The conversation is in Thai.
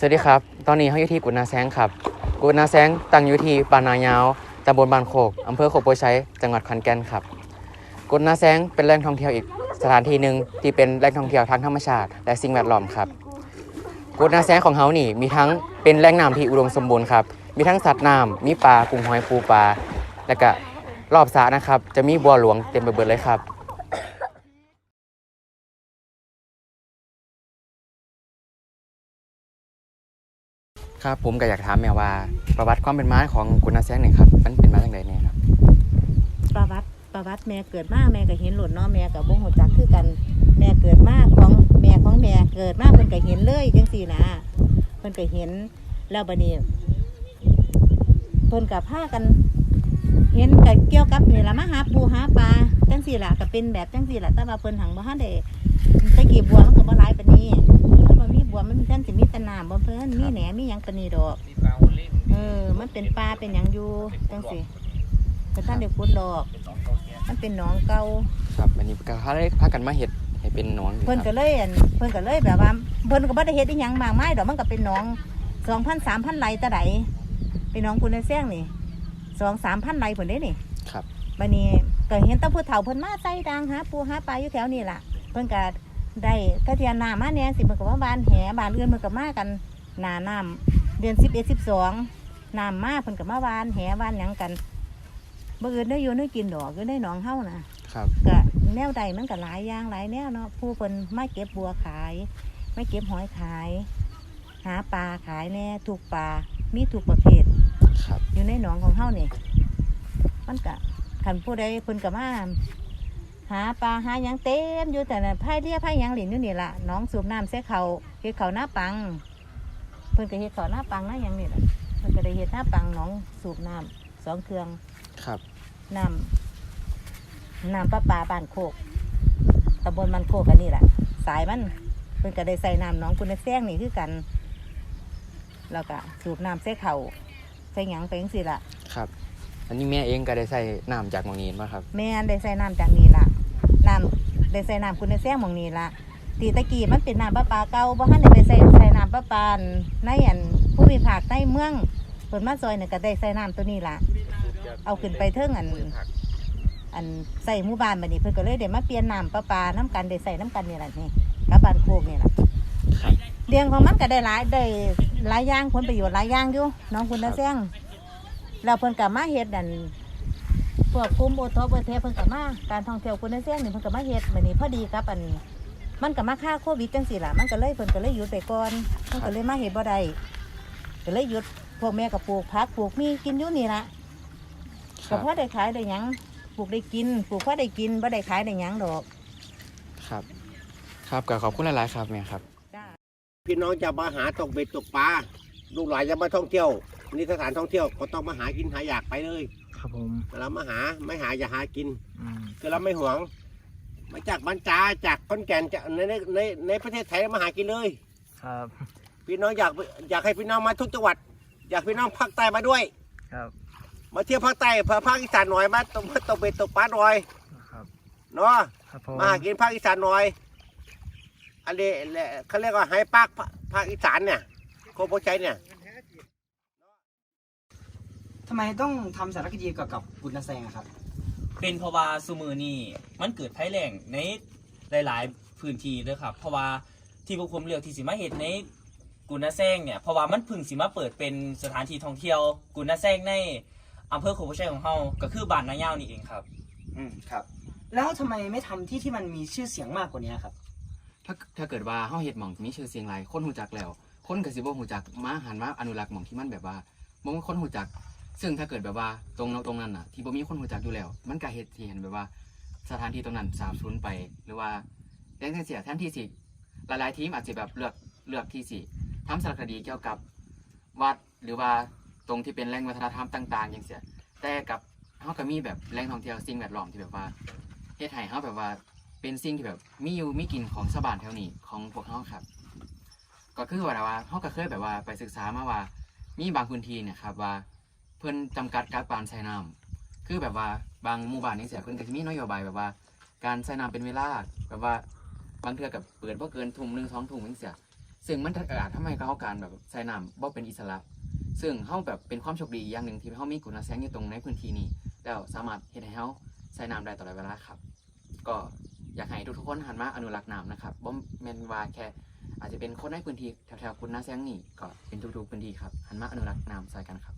สวัสดีครับ ตอนนี้เขาอยู่ที่กุดนาแซงครับ กุดนาแซงตั้งอยู่ที่ปานายาวตำบลบานโคกอำเภอโคกโพชัยจังหวัดขอนแก่นครับ กุดนาแซงเป็นแหล่งท่องเที่ยวอีกสถานที่หนึ่งที่เป็นแหล่งท่องเที่ยวทางธรรมชาติ และสิ่งแวดล้อมครับ กุดนาแซงของเขานี่มีทั้งเป็นแหล่งน้ำที่อุดมสมบูรณ์ครับ มีทั้งสัตว์น้ำมีปลากุ้งหอยปูปลา และก็รอบสระนะครับ จะมีบัวหลวงเต็มไปหมดเลยครับ ครับผมก็อยากถามแม่ว่า ประวัติความเป็นมาของกุณนาแซงหน่อยครับมันเป็นมาจากไหนเนี่ยครับประวัติประวัติแม่เกิดมาแม่ก็เห็นหล่นเนาะแม่กับบ่ฮู้จักคือกัน แม่เกิดมาของแม่ของแม่เกิดมาเพิ่นก็เห็นเลยจังซี่นะเพิ่นก็เห็นแล้วบัดนี้เพิ่นก็พากัน เห็นก็เกี่ยวกับนี่ล่ะมาหาปูหาปลาจังซี่ล่ะก็เป็นแบบจังซี่ล่ะแต่ว่าเพิ่นหังบ่ทันได้ตะกี้บว บ่เพิ่นมีแหนมีหยังปานนี้ดอกเออ มันเป็นปลาเป็นหยังอยู่จังซี่เพิ่นท่านได้ขุดหรอกมันเป็นหนองเก่า ครับอันนี้ก็เขาได้พากันมาเห็ดให้เป็นหนอนอยู่เพิ่นคก็รับเลยอั่นเพิ่นก็เลยแบบว่าเพิ่นก็บ่ได้เฮ็ดอีหยังมากมายดอกมันก็เป็นหนองสองพันสามพันไร่ตะไดเป็นหนองคุณในแซงนี่สองสามพันไร่เพิ่นเด้นี่ครับบัดนี้ก็เห็นแตะผู้เฒ่าเพิ่นมาใส่ดังหาปูหาปลาอยู่แถวนี้ล่ะ เพิ่นก็ ได้กระเทียนน้ำมาเนี่ยสิเพิ่นก็ว่าบ้านแหบ้านอื่นเพิ่นก็มากันหน้าน้ำเดือนสิบเอ็ดสิบสองน้ำมาเพิ่นก็มาบ้านแหบ้านหยังกันบ่อื่นได้อยู่ได้กินดอกอยู่ได้หนองเฮานะครับก็แนวใดมันก็หลายอย่างหลายแนวเนาะผู้เพิ่นมาเก็บบัวขาย ไม่เก็บหอยขาย หาปลาขายแน่ถูกปลามีถูกประเภทครับ อยู่ในหนองของเฮานี่มันก็คันผู้ใดเพิ่นก็มา หาปลาหาหยังเต็มอยู่แต่น่ะไผ่เรียไผ่หยังหลินอยู่นี่ล่ะหน้องสูบน้ำเส้เขาเฮ็ดเขาหน้าปัง เพิ่นก็เฮ็ดเขาหน้าปังหน้าหยังนี่แหละเพิ่นก็ได้เฮ็ดหน้าปังหน้องสูบน้ำสองเครื่องครับน้ำน้ำประปาบ้านโคกตำบลมันโคกกันนี่แหละสายมันเพิ่นก็ได้ใส่น้ำหน้องคุณแซงนี่คือกันแล้วก็สูบน้ำใส่เขาใส่หยังไปจังซี่ล่ะครับ อันนี้แม่เองก็ได้ใส่น้ำจากหมองนี้มาครับ แม่นได้ใส่น้ำจากนี่ล่ะน้ำได้ใส่น้ำคุณแซงหมองนี้ล่ะตีตะกี้มันเป็นน้ำประปาเก่าบ่ทันได้ไปใส่ใส่น้ำประปาในอันผู้มีภาคในเมืองเพิ่นมาซอยเนี่ยก็ได้ใส่น้ำตัวนี้ล่ะ เอาขึ้นไปเทิงอัน อันใส่หมู่บ้านบัดนี้เพิ่นก็เลยเดี๋ยวมาเปลี่ยนน้ำประปาน้ำกันได้ใส่น้ำกันนี่แหละนี่กับบ้านโคกนี่แหละครับเลี้ยงของมันก็ได้หลายได้หลายอย่างผลประโยชน์หลายอย่างอยู่น้องคุณครัตาบแซง แล้วเพิ่นก็มาเฮ็ดอันพวกกลุ่มโอทอปเทเพิ่นก็มาการท่องเที่ยวคุณตาแซงนี่เพิ่นก็มาเฮ็ดบัดนี้พอดีกับอันมันก็มาค่าโควิดจังซี่ล่ะมันก็เลยเพิ่นก็เลยหยุดไปก่อนมันก็เลยมาเฮ็ดบ่ได้ก็เลยหยุดพวกแม่ก็ปลูกผักปลูกมีกินอยู่นี่ล่ะคก็รับพอได้ขายได้หยังปลูกได้กินปลูกพอได้กินบ่ได้ขายได้หยังดอกครับ ครับก็ขอบคุณหลายๆครับแม่ครับจ้าพี่น้องจะมาหาตกเบ็ดตกปลาลูกหลานจะมาท่องเที่ยว นี่สถานท่องเที่ยวก็ต้องมาหากินหาอยากไปเลยครับผมเรามาหาไม่หาอย่าหากินอืมคือเราไม่หวง มาจากบรรจาจากขอนแก่นจากในในในในประเทศไทยมาหากินเลย ครับพี่น้องอยากอยากให้พี่น้องมาทุกจังหวัด อยากพี่น้องภาคใต้มาด้วย ครับมาเที่ยวภาคใต้ภาคอีสานหน่อยมาตกมาตกเบ็ดตกปลาหน่อยครับเนาะ ครับผมมาหากินภาคอีสานหน่อย อันนี้แหละเขาเรียกว่าไฮปาร์คภาคอีสานเนี่ย โคโปชัยเนี่ย ทำไมต้องทำสารคดีเกี่ยวกับกุณนาแซงอะครับ เป็นเพราะว่าซูมือนี่มันเกิดภัยแล้งในหลาย ๆ พื้นที่เลยครับ เพราะว่าที่พวกผมเลือกที่สิมาเห็ดในกุนาแซงเนี่ยเพราะว่ามันเพึ่งสิมาเปิดเป็นสถานที่ท่องเที่ยว กุนาแซงในอำเภอโคกชัยของเฮาก็คือบ้านนายาวนี่เองครับ อืมครับ แล้วทำไมไม่ทำที่ที่มันมีชื่อเสียงมากกว่านี้ครับ ถ้าถ้าเกิดว่าเฮาเฮ็ดหม่องที่มีชื่อเสียงหลายคนฮู้จักแล้ว คนก็สิบ่ฮู้จักมาหันมาอนุรักษ์หม่องที่มันแบบว่าบ่มีคนฮู้จัก ซึ่งถ้าเกิดแบบว่าตรงนั้นตรงนั้นน่ะ ที่บ่มีคนฮู้จักอยู่แล้ว มันก็เฮ็ดที่เห็นแบบว่า สถานที่ตรงนั้นสาบสูญไป หรือว่าแรงเสียแทนที่สิหลายๆทีมอาจจะแบบเลือกเลือกที่สิทำสารคดีเกี่ยวกับวัดหรือว่าตรงที่เป็นแหล่งวัฒนธรรมต่างๆอย่างเสียแต่กับเฮาก็มีแบบแหล่งท่องเที่ยวสิ่งแวดล้อมที่แบบว่าเฮ็ดให้เฮาแบบว่าเป็นสิ่งที่แบบมีอยู่มีกินของชาวบ้านแถวนี้ของพวกเขาครับ ก็คือว่าว่าเขาก็เคยแบบว่าไปศึกษามาว่ามีบางพื้นที่เนี่ยครับว่า เพิ่นจำกัดการปานใช้น้ำคือแบบว่าบางหมู่บ้านนี่เสียเพิ่นก็จะมีนโยบายแบบว่า การใช้น้ำเป็นเวลาแบบว่าบางเทื่อกับเปิดบ่เกินทุ่มหนึ่งสองทุ่มนี่เสียซึ่งมันอาจทำให้เขาการแบบใช้น้ำบ่เป็นอิสระ ซึ่งเฮาแบบเป็นความโชคดีอย่างหนึ่งที่เฮามีกุณาแสงอยู่ตรงในพื้นที่นี้แล้วสามารถเฮ็ดให้เฮาใช้น้ำได้ตลอดเวลาครับ ก็อยากให้ทุกๆคนหันมาอนุรักษ์น้ำนะครับบ่แม่นว่าแค่อาจจะเป็นคนในพื้นที่แถวๆกุณาแสงนี่ก็เป็นทุกๆพื้นที่ครับหันมาอนุรักษ์น้ำใส่กันครับ